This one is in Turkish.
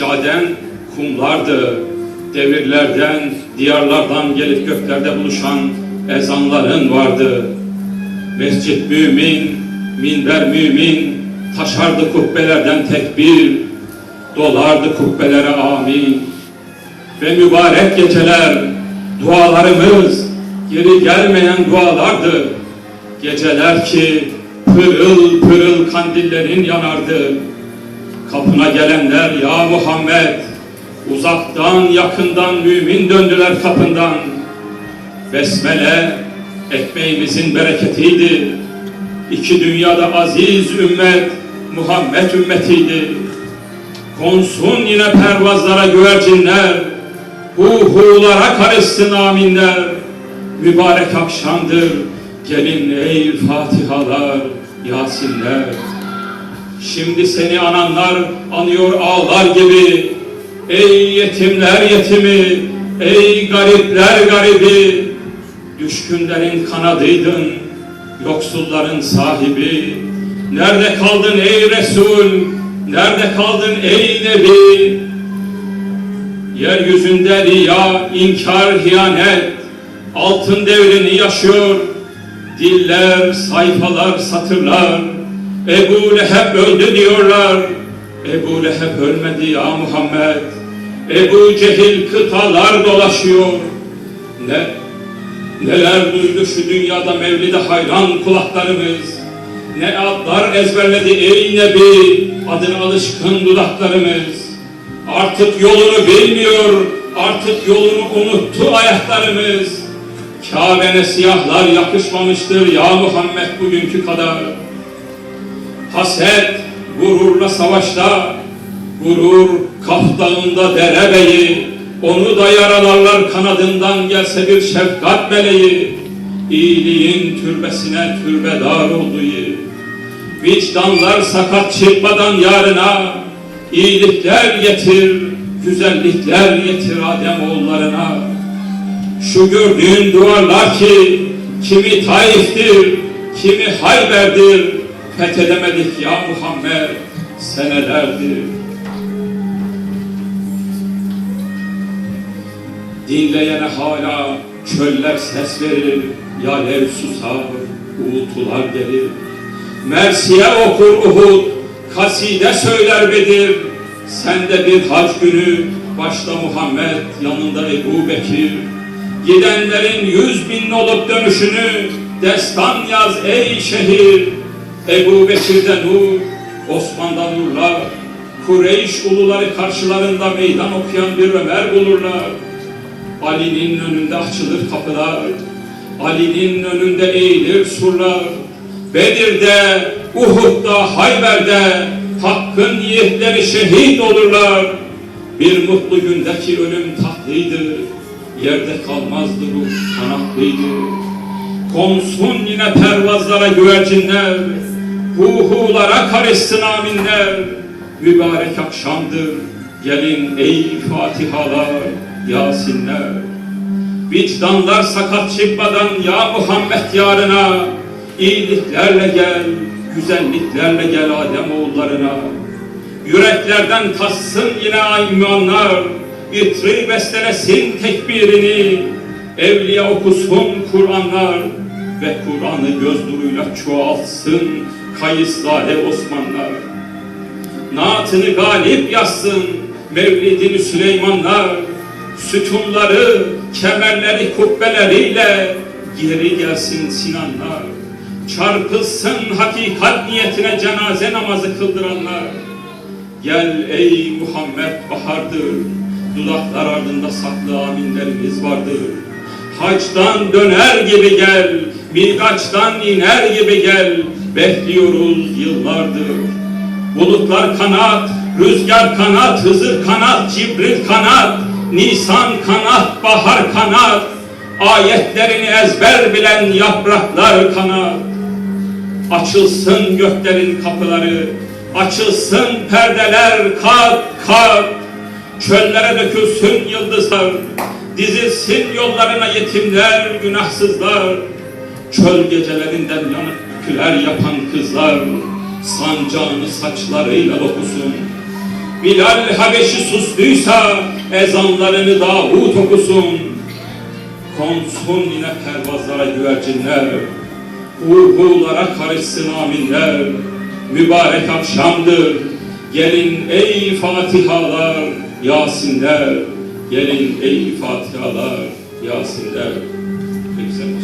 Seccaden kumlardı. Devirlerden, diyarlardan gelip göklerde buluşan ezanların vardı. Mescit mümin, minber mümin, taşardı kubbelerden tekbir, dolardı kubbelere amin. Ve mübarek geceler, dualarımız geri gelmeyen dualardı. Geceler ki pırıl pırıl kandillerin yanardı. Kapına gelenler ya Muhammed, uzaktan yakından mümin döndüler kapından. Besmele ekmeğimizin bereketiydi. İki dünyada aziz ümmet Muhammed ümmetiydi. Konsun yine pervazlara güvercinler, hu hulara karışsın aminler. Mübarek akşamdır, gelin ey Fatihalar, Yasinler. Şimdi seni ananlar anıyor ağlar gibi. Ey yetimler yetimi, ey garipler garibi. Düşkünlerin kanadıydın, yoksulların sahibi. Nerede kaldın ey Resul, nerede kaldın ey Nebi? Yeryüzünde riya, inkar, hiyanet, altın devrini yaşıyor. Diller, sayfalar, satırlar, Ebu Leheb öldü diyorlar. Ebu Leheb ölmedi ya Muhammed. Ebu Cehil kıtalar dolaşıyor. Ne neler duydu şu dünyada mevlide hayran kulaklarımız. Ne adlar ezberledi ey Nebi adına alışkın dudaklarımız. Artık yolunu bilmiyor, artık yolunu unuttu ayaklarımız. Kabe'ne siyahlar yakışmamıştır ya Muhammed bugünkü kadar. Haset gururla savaşta, gurur Kaf dağında derebeyi, onu da yaralarlar kanadından gelse bir şefkat meleği. İyiliğin türbesine türbedar olduğu, vicdanlar sakat çıkmadan yarına, iyilikler getir, güzellikler getir Adem oğullarına. Şu gördüğün duvarlar ki kimi Taif'tir, kimi Hayber'dir, fethedemedik ya Muhammed senelerdir. Dinleyene hala çöller ses verir, yaler susar, uğultular gelir. Mersiye okur Uhud, kaside söyler Bedir. Sende bir hac günü, başta Muhammed, yanında Ebu Bekir. Gidenlerin yüz bin olup dönüşünü, destan yaz ey şehir. Ebu Bekir'de nur, Osman'da nurlar, Kureyş uluları karşılarında meydan okuyan bir Ömer bulurlar. Ali'nin önünde açılır kapılar, Ali'nin önünde eğilir surlar. Bedir'de, Uhud'da, Hayber'de hakkın yiğitleri şehit olurlar. Bir mutlu gündeki ölüm tatlıydı, yerde kalmazdı ruh kanatlıydı. Konsun yine pervazlara güvercinler, huhulara karışsın aminler. Mübarek akşamdır, gelin ey Fatihalar, Yasinler. Vicdanlar sakat çıkmadan ya Muhammed yarına, iyiliklerle gel, güzelliklerle gel Adem oğullarına. Yüreklerden tassın yine aymanlar, itri bestelesin tekbirini, evliya okusun Kur'anlar ve Kur'an'ı göz nuruyla çoğaltsın kayıslade Osmanlar. Naatını galip yazsın Mevlidini Süleymanlar, sütunları, kemerleri, kubbeleriyle geri gelsin Sinanlar. Çarpılsın hakikat niyetine cenaze namazı kıldıranlar. Gel ey Muhammed bahardır, dudaklar ardında saklı aminlerimiz vardır. Hacdan döner gibi gel, Miraç'tan iner gibi gel, bekliyoruz yıllardır. Bulutlar kanat, rüzgar kanat, Hızır kanat, Cibril kanat, Nisan kanat, bahar kanat, ayetlerini ezber bilen yapraklar kanat. Açılsın göklerin kapıları, açılsın perdeler kat kat, çöllere dökülsün yıldızlar, dizilsin yollarına yetimler, günahsızlar, çöl gecelerinden yanıp küler yapan kızlar, sancağını saçlarıyla dokusun. Bilal Habeşi sustuysa ezanlarını Davut okusun. Konsun yine pervazlara güvercinler, Uğulara karışsın aminler. Mübarek akşamdır, gelin ey Fatihalar, Yasinler. Gelin ey Fatihalar, Yasinler. Güzel.